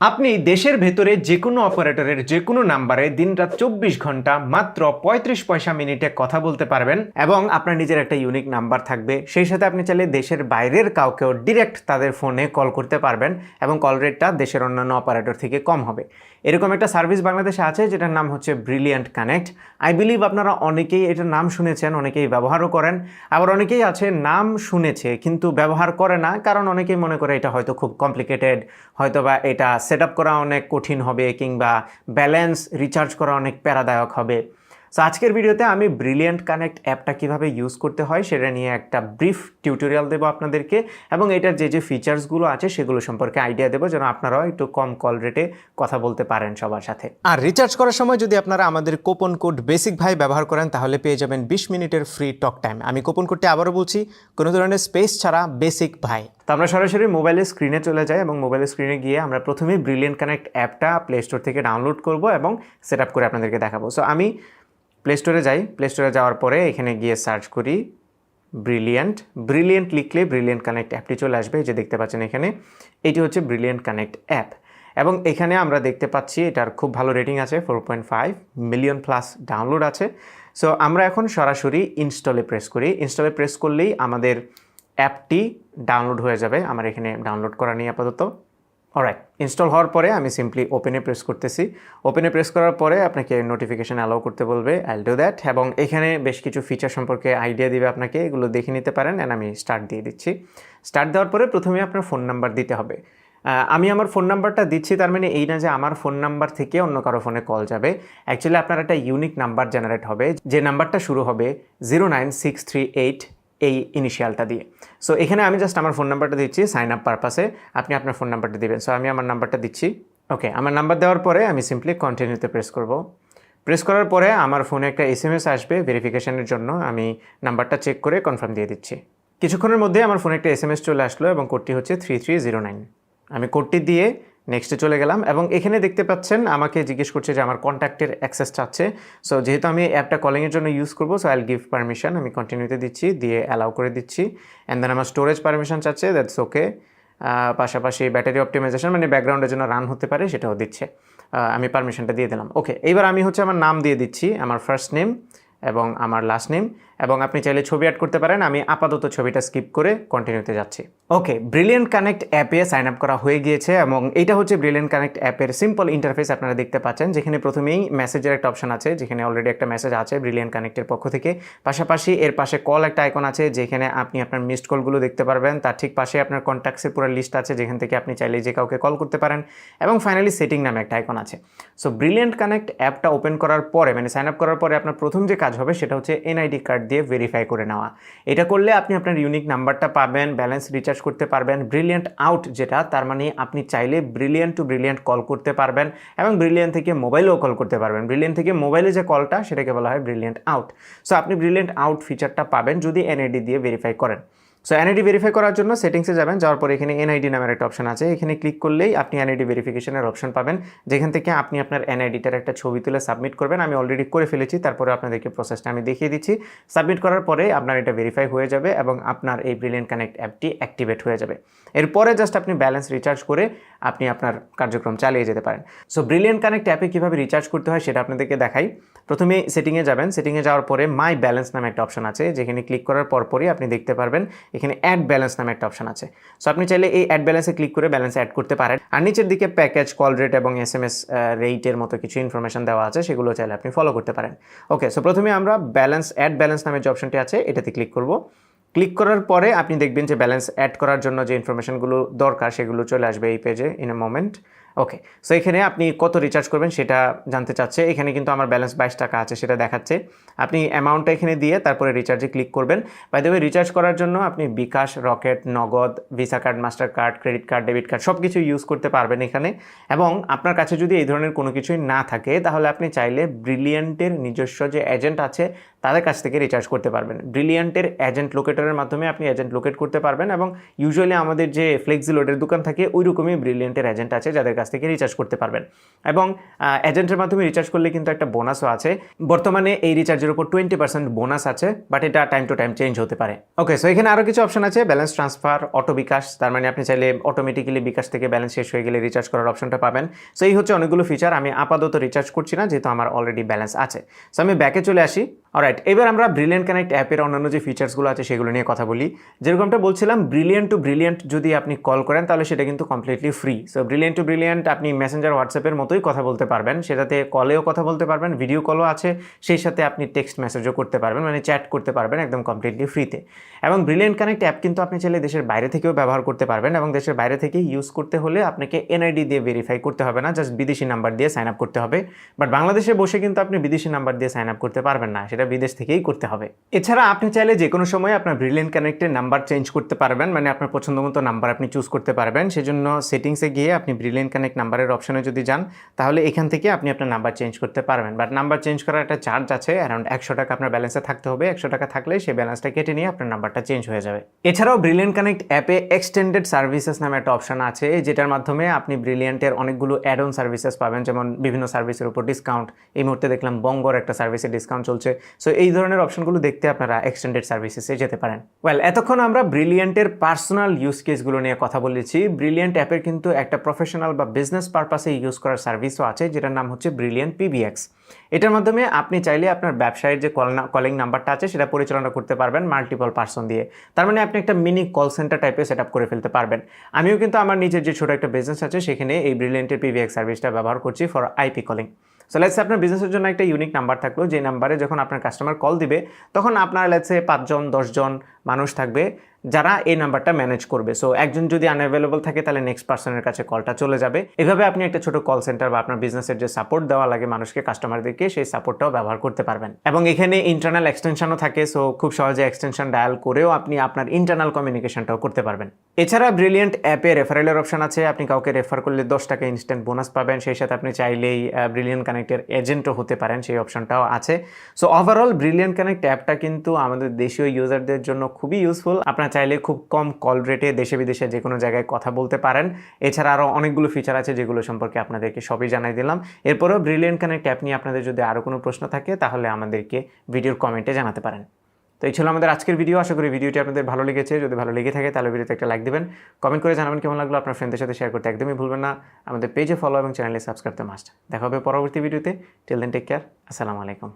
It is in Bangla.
আপনি দেশের ভেতরে যে কোনো অপারেটরের যে কোনো নাম্বারে দিনরাত চব্বিশ ঘণ্টা মাত্র পঁয়ত্রিশ পয়সা মিনিটে কথা বলতে পারবেন এবং আপনার নিজের একটা ইউনিক নাম্বার থাকবে। সেই সাথে আপনি চাইলে দেশের বাইরের কাউকেও ডিরেক্ট তাদের ফোনে কল করতে পারবেন এবং কল রেটটা দেশের অন্যান্য অপারেটর থেকে কম হবে। এরকম একটা সার্ভিস বাংলাদেশে আছে যেটার নাম হচ্ছে ব্রিলিয়ান্ট কানেক্ট আই বিলিভ আপনারা অনেকেই এটার নাম শুনেছেন, অনেকেই ব্যবহারও করেন। আবার অনেকেই আছে নাম শুনেছে কিন্তু ব্যবহার করে না, কারণ অনেকেই মনে করে এটা হয়তো খুব কমপ্লিকেটেড হয়তো বা এটা সেট করা অনেক কঠিন হবে কিংবা ব্যালেন্স রিচার্জ করা অনেক প্যারাদায়ক হবে। সো আজকের ভিডিওতে আমি ব্রিলিয়ান্ট কানেক্ট অ্যাপটা কীভাবে ইউজ করতে হয় সেটা নিয়ে একটা ব্রিফ টিউটোরিয়াল দেবো আপনাদেরকে এবং এটার যে যে ফিচার্সগুলো আছে সেগুলো সম্পর্কে আইডিয়া দেবো যেন আপনারাও একটু কম কল রেটে কথা বলতে পারেন সবার সাথে। আর রিচার্জ করার সময় যদি আপনারা আমাদের কোপন কোড বেসিক ভাই ব্যবহার করেন তাহলে পেয়ে যাবেন বিশ মিনিটের ফ্রি টক টাইম আমি কোপন কোডটি আবারও বলছি, কোনো ধরনের স্পেস ছাড়া বেসিক ভাই তো আমরা সরাসরি মোবাইলের স্ক্রিনে চলে যাই এবং মোবাইলের স্ক্রিনে গিয়ে আমরা প্রথমেই ব্রিলিয়েন্ট কানেক্ট অ্যাপটা প্লে স্টোর থেকে ডাউনলোড করব এবং সেট করে আপনাদেরকে দেখাবো। সো আমি প্লে স্টোরে যাই প্লে স্টোরে যাওয়ার পরে এখানে গিয়ে সার্চ করি ব্রিলিয়েন্ট ব্রিলিয়েন্ট লিখলে ব্রিলিয়েন্ট কানেক্ট অ্যাপটি চলে আসবে যে দেখতে পাচ্ছেন এখানে। এটি হচ্ছে ব্রিলিয়েন্ট কানেক্ট অ্যাপ এবং এখানে আমরা দেখতে পাচ্ছি এটার খুব ভালো রেটিং আছে four point five million plus download আছে। সো আমরা এখন সরাসরি ইনস্টলে প্রেস করি। ইনস্টলে প্রেস করলেই আমাদের অ্যাপটি ডাউনলোড হয়ে যাবে। আমার এখানে ডাউনলোড করা নেই আপাতত। অলরাইট ইনস্টল হওয়ার পরে আমি সিম্পলি ওপেনে প্রেস করতেছি। ওপেনে প্রেস করার পরে আপনাকে নোটিফিকেশান অ্যালাউ করতে বলবে আইল ডু দ্যাট এবং এখানে বেশ কিছু ফিচার সম্পর্কে আইডিয়া দিবে আপনাকে, এগুলো দেখে নিতে পারেন অ্যান্ড আমি স্টার্ট দিয়ে দিচ্ছি। স্টার্ট দেওয়ার পরে প্রথমে আপনার ফোন নাম্বার দিতে হবে। আমি আমার ফোন নাম্বারটা দিচ্ছি, তার মানে এই না যে আমার ফোন নাম্বার থেকে অন্য কারও ফোনে কল যাবে। অ্যাকচুয়ালি আপনার একটা ইউনিক নাম্বার জেনারেট হবে, যে নাম্বারটা শুরু হবে zero nine six three eight এই ইনিশিয়ালটা দিয়ে। সো এখানে আমি জাস্ট আমার ফোন নাম্বারটা দিচ্ছি সাইন আপ পারপাসে আপনি আপনার ফোন নাম্বারটা দিবেন। সো আমি আমার নাম্বারটা দিচ্ছি। ওকে আমার নাম্বার দেওয়ার পরে আমি সিম্পলি কন্টিনিউতে প্রেস করব। প্রেস করার পরে আমার ফোনে একটা এস আসবে ভেরিফিকেশানের জন্য। আমি নাম্বারটা চেক করে কনফার্ম দিয়ে দিচ্ছি। কিছুক্ষণের মধ্যে আমার ফোনে একটা এস এম এস চলে আসলো এবং কোডটি হচ্ছে থ্রি থ্রি জিরো নাইন আমি কোডটি দিয়ে নেক্সটে চলে গেলাম এবং এখানে দেখতে পাচ্ছেন, আমাকে জিজ্ঞেস করছে যে আমার কন্ট্যাক্টের অ্যাক্সেস চাচ্ছে। সো যেহেতু আমি অ্যাপটা কলিংয়ের জন্য ইউজ করব সো আইল গিভ পারমিশন আমি কন্টিনিউতে দিচ্ছি, দিয়ে অ্যালাউ করে দিচ্ছি। অ্যান্ড দেন আমার স্টোরেজ পারমিশন চাচ্ছে দ্যাটস ওকে পাশাপাশি ব্যাটারি অপটিমাইজেশন মানে ব্যাকগ্রাউন্ডের জন্য রান হতে পারে, সেটাও দিচ্ছে। আমি পারমিশনটা দিয়ে দিলাম। ওকে এইবার আমি হচ্ছে আমার নাম দিয়ে দিচ্ছি, আমার ফার্স্ট নেম এবং আমার লাস্ট নেম এবং আপনি চাইলে ছবি অ্যাড করতে পারেন। আমি আপাতত ছবিটা স্কিপ করে কন্টিনিউতে যাচ্ছি। ওকে ব্রিলিয়েন্ট কানেক্ট অ্যাপে সাইন আপ করা হয়ে গিয়েছে, এবং এটা হচ্ছে ব্রিলিয়েন্ট কানেক্ট অ্যাপের সিম্পল ইন্টারফেস আপনারা দেখতে পাচ্ছেন, যেখানে প্রথমেই মেসেজের একটা অপশন আছে, যেখানে অলরেডি একটা মেসেজ আছে ব্রিলিয়েন্ট কানেক্টের পক্ষ থেকে। পাশাপাশি এর পাশে কল একটা আইকন আছে, যেখানে আপনি আপনার মিসড কলগুলো দেখতে পারবেন। তার ঠিক পাশে আপনার কন্ট্যাক্টসের পুরো লিস্ট আছে, যেখান থেকে আপনি চাইলে যে কাউকে কল করতে পারেন। এবং ফাইনালি সেটিং নামে একটা আইকন আছে। সো ব্রিলিয়েন্ট কানেক্ট অ্যাপটা ওপেন করার পরে মানে সাইন আপ করার পরে আপনার প্রথম যে কাজ হবে সেটা হচ্ছে এনআইডি কার্ড দিয়ে ভেরিফাই করে নেওয়া। এটা করলে আপনি আপনার ইউনিক নাম্বারটা পাবেন ব্যালেন্স রিচার্জ করতে পারবেন ব্রিলিয়েন্ট আউট যেটা, তার মানে আপনি চাইলে ব্রিলিয়েন্ট টু ব্রিলিয়েন্ট কল করতে পারবেন এবং ব্রিলিয়েন্ট থেকে মোবাইলেও কল করতে পারবেন। ব্রিলিয়েন্ট থেকে মোবাইলে যে কলটা সেটাকে বলা হয় ব্রিলিয়েন্ট আউট সো আপনি ব্রিলিয়েন্ট আউট ফিচারটা পাবেন যদি এনআইডি দিয়ে ভেরিফাই করেন। সো এনআইডি ভেরিফাই করার জন্য সেটিংসে যাবেন, যাওয়ার পর এখানে এনআইডি নামের একটা অপশন আছে। এখানে ক্লিক করলেই আপনি এনআইডি ভেরিফিকেশনের অপশন পাবেন, যেখান থেকে আপনি আপনার এনআইডিটার একটা ছবি তুলে সাবমিট করবেন। আমি অলরেডি করে ফেলেছি, তারপরে আপনাদেরকে প্রসেসটা আমি দেখিয়ে দিচ্ছি। সাবমিট করার পরে আপনার এটা ভেরিফাই হয়ে যাবে এবং আপনার এই ব্রিলিয়ান কানেক্ট অ্যাপটি অ্যাক্টিভেট হয়ে যাবে। এরপরে জাস্ট আপনি ব্যালেন্স রিচার্জ করে আপনি আপনার কার্যক্রম চালিয়ে যেতে পারেন। সো ব্রিলিয়েন্ট কানেক্ট অ্যাপে কীভাবে রিচার্জ করতে হয় সেটা আপনাদেরকে দেখাই। প্রথমে সেটিংয়ে যাবেন। সেটিংয়ে যাওয়ার পরে মাই ব্যালেন্স নামে একটা অপশন আছে, যেখানে ক্লিক করার পরপরই আপনি দেখতে পারবেন এখানে অ্যাড ব্যালেন্স নামে একটা অপশন আছে। সো আপনি চাইলে এই অ্যাড ব্যালেন্সে ক্লিক করে ব্যালেন্স অ্যাড করতে পারেন। আর নিচের দিকে প্যাকেজ কল রেট এবং এস এম এস রেটের মতো কিছু ইনফরমেশন দেওয়া আছে, সেগুলো চাইলে আপনি ফলো করতে পারেন। ওকে সো প্রথমে আমরা ব্যালেন্স অ্যাড ব্যালেন্স নামে যে অপশনটি আছে, এটাতে ক্লিক করব। ক্লিক করার পরে আপনি দেখবেন যে ব্যালেন্স অ্যাড করার জন্য যে ইনফরমেশনগুলো দরকার সেগুলো চলে আসবে এই পেজে in a moment okay so এখানে আপনি কত রিচার্জ করবেন সেটা জানতে চাচ্ছে। এখানে কিন্তু আমার ব্যালেন্স বাইশ টাকা আছে, সেটা দেখাচ্ছে। আপনি অ্যামাউন্টটা এখানে দিয়ে তারপরে রিচার্জে ক্লিক করবেন। বাই দ্য রিচার্জ করার জন্য আপনি bKash, Rocket, Nagad Visa card Master card credit card debit card সব কিছু ইউজ করতে পারবেন এখানে। এবং আপনার কাছে যদি এই ধরনের কোনো কিছুই না থাকে, তাহলে আপনি চাইলে ব্রিলিয়েন্টের নিজস্ব যে এজেন্ট আছে, তাদের কাছ থেকে রিচার্জ করতে পারবেন। ব্রিলিয়েন্টের এজেন্ট লোকেটরের মাধ্যমে আপনি এজেন্ট লোকেট করতে পারবেন এবং ইউজুয়ালি আমাদের যে ফ্লেক্সি লোডের দোকান থাকে ওই রকমই ব্রিলিয়েন্টের এজেন্ট আছে যাদের কাছ কাছ থেকে রিচার্জ করতে পারবেন। এবং এজেন্টের মাধ্যমে রিচার্জ করলে কিন্তু একটা বোনাসও আছে। বর্তমানে এই রিচার্জের উপর টোয়েন্টি পার্সেন্ট বোনাস আছে বাট এটা টাইম টু টাইম চেঞ্জ হতে পারে। ওকে সো এখানে আরও কিছু অপশন আছে ব্যালেন্স ট্রান্সফার অটো বিকাশ। তার মানে আপনি চাইলে অটোমেটিক্যালি বিকাশ থেকে ব্যালেন্স শেষ হয়ে গেলে রিচার্জ করার অপশনটা পাবেন। সো এই হচ্ছে অনেকগুলো ফিচার আমি আপাতত রিচার্জ করছি না, যেহেতু আমার অলরেডি ব্যালেন্স আছে। সো আমি ব্যাকে চলে আসি। অলরাইট এবার আমরা ব্রিলিয়েন্ট কানেক্ট অ্যাপের অন্যান্য যে ফিচার্সগুলো আছে সেগুলো নিয়ে কথা বলি। যেরকমটা বলছিলাম ব্রিলিয়েন্ট টু ব্রিলিয়েন্ট যদি আপনি কল করেন, তাহলে সেটা কিন্তু completely free so brilliant to brilliant আপনি মেসেঞ্জার হোয়াটসঅ্যাপের মতোই কথা বলতে পারবেন। সেটাতে কলেও কথা বলতে পারবেন ভিডিও কলও আছে। সেই সাথে আপনি টেক্সট মেসেজও করতে পারবেন মানে চ্যাট করতে পারবেন একদম কমপ্লিটলি ফ্রিতে এবং ব্রিলিয়েন্ট কানেক্ট অ্যাপ কিন্তু আপনি চাইলে দেশের বাইরে থেকেও ব্যবহার করতে পারবেন এবং দেশের বাইরে থেকে ইউজ করতে হলে আপনাকে এনআইডি দিয়ে ভেরিফাই করতে হবে না জাস্ট বিদেশি নাম্বার দিয়ে সাইন আপ করতে হবে। বাট বাংলাদেশে বসে কিন্তু আপনি বিদেশি নাম্বার দিয়ে সাইন আপ করতে পারবেন না, সেটা বিদেশ থেকেই করতে হবে। এছাড়া আপনি চাইলে যে কোনো সময় আপনার ব্রিলিয়েন্ট কানেক্টের নাম্বার চেঞ্জ করতে পারবেন মানে আপনার পছন্দ মতো নাম্বার আপনি চুজ করতে পারবেন। সেজন্য সেটিংসে গিয়ে আপনি ব্রিলিয়েন্ট কানেক্ট নাম্বারের অপশনে যদি যান, তাহলে এখান থেকে আপনি আপনার নাম্বার চেঞ্জ করতে পারবেন। বাট নাম্বার চেঞ্জ করার একটা চার্জ আছে অ্যারাউন্ড একশো টাকা আপনার ব্যালেন্সে থাকতে হবে। একশো টাকা থাকলে সেই ব্যালেন্সটা কেটে নিয়ে আপনার নাম্বারটা চেঞ্জ হয়ে যাবে। এছাড়াও ব্রিলিয়েন্ট কানেক্ট অ্যাপে এক্সটেন্ডেড সার্ভিসেস নামে একটা অপশন আছে, যেটার মাধ্যমে আপনি ব্রিলিয়েন্টের অনেকগুলো অ্যাড অন সার্ভিসেস পাবেন। যেমন বিভিন্ন সার্ভিসের উপর ডিসকাউন্ট এই মুহূর্তে দেখলাম বঙ্গর একটা সার্ভিসে ডিসকাউন্ট চলছে। সো এই ধরনের অপশনগুলো দেখতে আপনারা এক্সটেন্ডেড সার্ভিসেসে যেতে পারেন। ওয়েল এতক্ষণ আমরা ব্রিলিয়েন্টের পার্সোনাল ইউজ কেসগুলো নিয়ে কথা বলেছি। ব্রিলিয়েন্ট অ্যাপের কিন্তু একটা প্রফেশনাল বা বিজনেস পারপাসে ইউজ করার সার্ভিসও আছে, যেটার নাম হচ্ছে ব্রিলিয়েন্ট পিবিএক্স এটার মাধ্যমে আপনি চাইলে আপনার ব্যবসায়ের যে কল কলিং নাম্বারটা আছে, সেটা পরিচালনা করতে পারবেন মাল্টিপল পার্সন দিয়ে। তার মানে আপনি একটা মিনি কল সেন্টার টাইপের সেট করে ফেলতে পারবেন। আমিও কিন্তু আমার নিজের যে ছোটো একটা বিজনেস আছে, সেখানে এই ব্রিলিয়েন্টের পিভিএক্স সার্ভিসটা ব্যবহার করছি for IP calling so let's say আপনার বিজনেসের জন্য একটা ইউনিক নাম্বার থাকল যে নাম্বারে যখন আপনার কাস্টমার কল দিবে, তখন আপনার লেটসে পাঁচজন, দশজন মানুষ থাকবে, যারা এই নাম্বারটা ম্যানেজ করবে। সো একজন যদি আনঅ্যাভেলেবল থাকে, তাহলে নেক্সট পার্সনের কাছে কলটা চলে যাবে। এভাবে আপনি একটা ছোট কল সেন্টার বা আপনার বিজনেসের যে সাপোর্ট দেওয়া লাগে মানুষকে কাস্টমারদেরকে সেই সাপোর্টটাও ব্যবহার করতে পারবেন। এবং এখানে ইন্টারনাল এক্সটেনশনও থাকে সো খুব সহজে এক্সটেনশন ডায়াল করেও আপনি আপনার ইন্টারনাল কমিউনিকেশনটাও করতে পারবেন। এছাড়া ব্রিলিয়েন্ট অ্যাপে রেফারেলের অপশন আছে। আপনি কাউকে রেফার করলে দশ টাকা ইনস্ট্যান্ট বোনাস পাবেন। সেই সাথে আপনি চাইলেই ব্রিলিয়েন্ট কানেক্টের এজেন্টও হতে পারেন, সেই অপশনটাও আছে। সো ওভারঅল ব্রিলিয়েন্ট কানেক্ট অ্যাপটা কিন্তু আমাদের দেশীয় ইউজারদের জন্য খুবই ইউজফুল আপনারা চাইলে খুব কম কল রেটে দেশে বিদেশে যে কোনো জায়গায় কথা বলতে পারেন। এছাড়া আরও অনেকগুলো ফিচার আছে যেগুলো সম্পর্কে আপনাদেরকে সবই জানাই দিলাম। এরপরেও ব্রিলিয়েন্ট কানেক্ট অ্যাপ নিয়ে আপনাদের যদি আরও কোনো প্রশ্ন থাকে, তাহলে আমাদেরকে ভিডিওর কমেন্টে জানাতে পারেন। তো এই ছিল আমাদের আজকের ভিডিও আশা করি ভিডিওটি আপনাদের ভালো লেগেছে। যদি ভালো লেগে থাকে, তাহলে ভিডিওতে একটা লাইক দেবেন। কমেন্ট করে জানাবেন কেমন লাগল। আপনার ফ্রেন্ডদের সাথে শেয়ার করতে একদমই ভুলবেন না। আমাদের পেজে ফলো এবং চ্যানেলে সাবস্ক্রাইব করতে মাস্ট দেখা হবে পরবর্তী ভিডিওতে টিল দেন টেক কেয়ার আসসালামু আলাইকুম।